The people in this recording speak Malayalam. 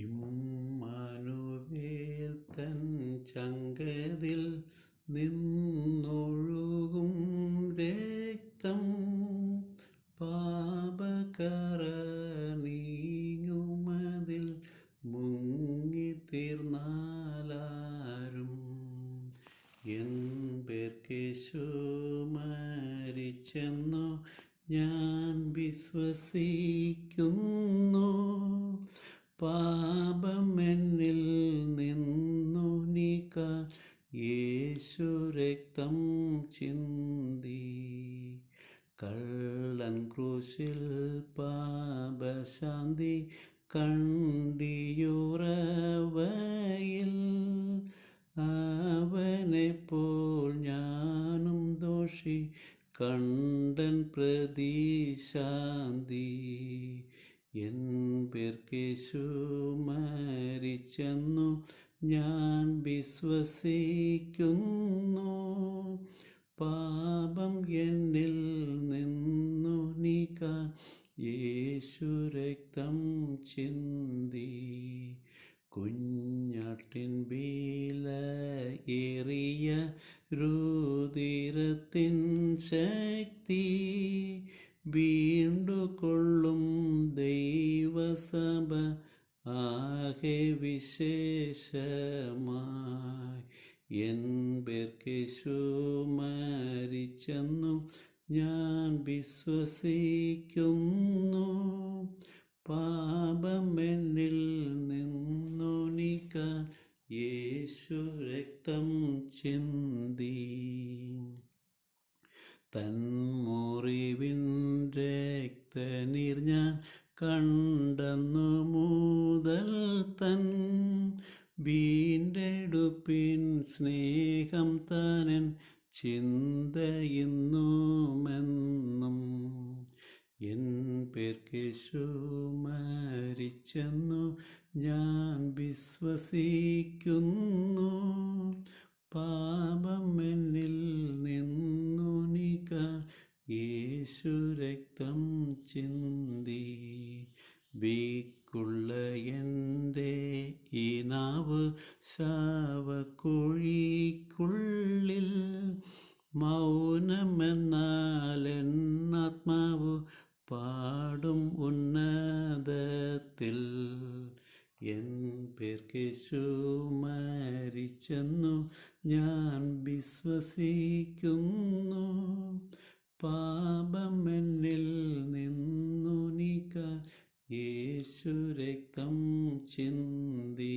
ഇമ്മാനുവേൽ തൻ ചങ്കതിൽ നിന്നൊഴുകും രക്തം പാപകറ നീങ്ങുമതിൽ മുങ്ങിത്തീർന്നാലാരും. എൻ പേർക്കേശു മരിച്ചെന്നോ ഞാൻ വിശ്വസിക്കുന്നു. പാപം എന്നിൽ നിന്നു നീക്കാൻ യേശു രക്തം ചിന്തി. കള്ളൻ ക്രൂശിൽ പാപശാന്തി കണ്ടിയുറവയിൽ. അവനെപ്പോൾ ഞാനും ദോഷി കണ്ടൻ പ്രതിശാന്തി പേർക്കേശു മരിച്ചെന്നു ഞാൻ വിശ്വസിക്കുന്നു. പാപം എന്നിൽ നിന്നു നീക്കാൻ യേശു രക്തം ചിന്തി. കുഞ്ഞാട്ടിൻ ബീല ഏറിയ രുതിരത്തിൻ ശക്തി. വീണ്ടുകൊള്ളും ദൈവസഭ ആകെ വിശേഷമായി. എൻ പേർക്കേശു മരിച്ചെന്നു ഞാൻ വിശ്വസിക്കുന്നു. പാപം എന്നിൽ നിന്നു നീക്കാൻ യേശു രക്തം ചിന്തി. തൻ രക്തനീർ ഞാൻ കണ്ടെന്നു മുതൽ തൻ വീണ്ടെടുപ്പിൻ സ്നേഹം താനൻ ചിന്തയുന്നുമെന്നും എൻ പേർക്കേശു മരിച്ചെന്നു ഞാൻ വിശ്വസിക്കുന്നു. പാപം എന്നിൽ നിന്നു നീക്കാൻ യേശു രക്തം ചിന്തി വീക്കുള്ള എന്റെ ഈ നാവ് ശാവക്കുഴിക്കുള്ളിൽ മൗനമെന്നാൽ എന്നാത്മാവ് പാടും ഉന്നതത്തിൽ. എൻ പേർക്കേശു മരിച്ചെന്നു ഞാൻ വിശ്വസിക്കുന്നു. പാപമെന്നിൽ നിന്നു നീക്ക യേശു രക്തം ചിന്തീ.